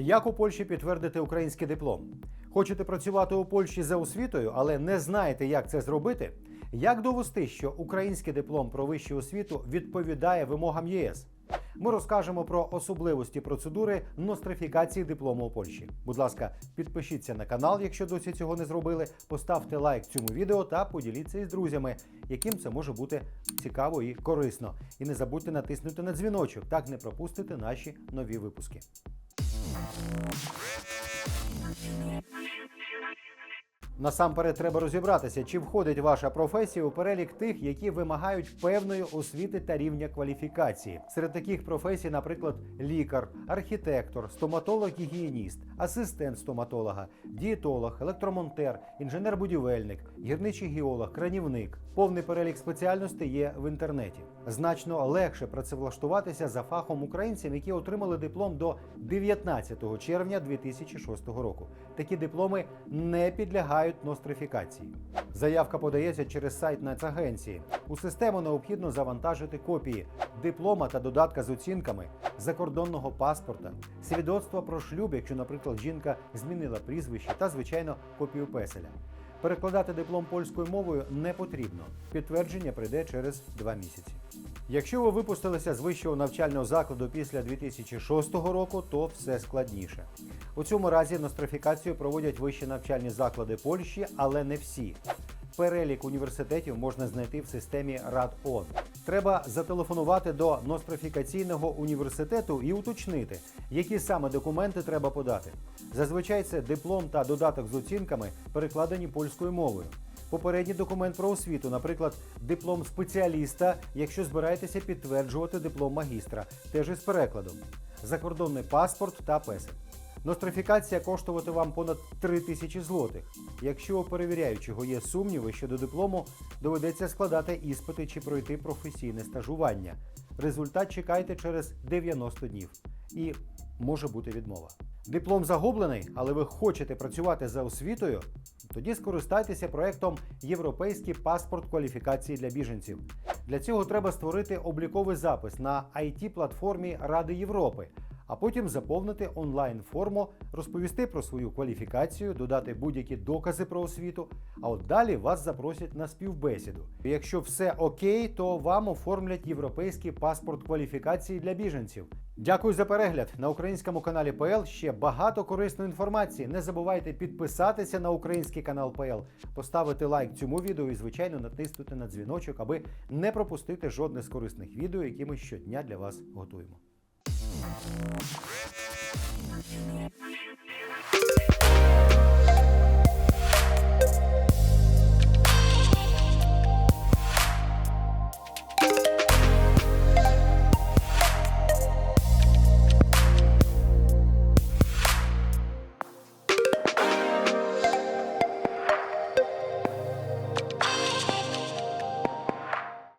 Як у Польщі підтвердити український диплом? Хочете працювати у Польщі за освітою, але не знаєте, як це зробити? Як довести, що український диплом про вищу освіту відповідає вимогам ЄС? Ми розкажемо про особливості процедури нострифікації диплому у Польщі. Будь ласка, підпишіться на канал, якщо досі цього не зробили. Поставте лайк цьому відео та поділіться із друзями, яким це може бути цікаво і корисно. І не забудьте натиснути на дзвіночок, так не пропустите наші нові випуски. Насамперед треба розібратися, чи входить ваша професія у перелік тих, які вимагають певної освіти та рівня кваліфікації. Серед таких професій, наприклад, лікар, архітектор, стоматолог-гігієніст, асистент стоматолога, дієтолог, електромонтер, інженер-будівельник, гірничий геолог, кранівник. Повний перелік спеціальностей є в інтернеті. Значно легше працевлаштуватися за фахом українцям, які отримали диплом до 19 червня 2006 року. Такі дипломи не підлягають нострифікації. Заявка подається через сайт Нацагенції. У систему необхідно завантажити копії диплома та додатка з оцінками, закордонного паспорта, свідоцтва про шлюб, якщо, наприклад, жінка змінила прізвище, та звичайно копію песеля. Перекладати диплом польською мовою не потрібно. Підтвердження прийде через два місяці. Якщо ви випустилися з вищого навчального закладу після 2006 року, то все складніше. У цьому разі нострифікацію проводять вищі навчальні заклади Польщі, але не всі. Перелік університетів можна знайти в системі РАДОН. Треба зателефонувати до нострифікаційного університету і уточнити, які саме документи треба подати. Зазвичай це диплом та додаток з оцінками, перекладені польською мовою. Попередній документ про освіту, наприклад, диплом спеціаліста, якщо збираєтеся підтверджувати диплом магістра, теж із перекладом, закордонний паспорт та песель. Нострифікація коштувати вам понад 3 тисячі злотих. Якщо у перевіряючого є сумніви щодо диплому, доведеться складати іспити чи пройти професійне стажування. Результат чекайте через 90 днів. І може бути відмова. Диплом загублений, але ви хочете працювати за освітою? Тоді скористайтеся проектом Європейський паспорт кваліфікації для біженців. Для цього треба створити обліковий запис на it платформі Ради Європи, а потім заповнити онлайн-форму, розповісти про свою кваліфікацію, додати будь-які докази про освіту. А от далі вас запросять на співбесіду. Якщо все окей, то вам оформлять європейський паспорт кваліфікації для біженців. Дякую за перегляд на українському каналі ПЛ. Ще багато корисної інформації. Не забувайте підписатися на український канал ПЛ, поставити лайк цьому відео і, звичайно, натиснути на дзвіночок, аби не пропустити жодне з корисних відео, які ми щодня для вас готуємо.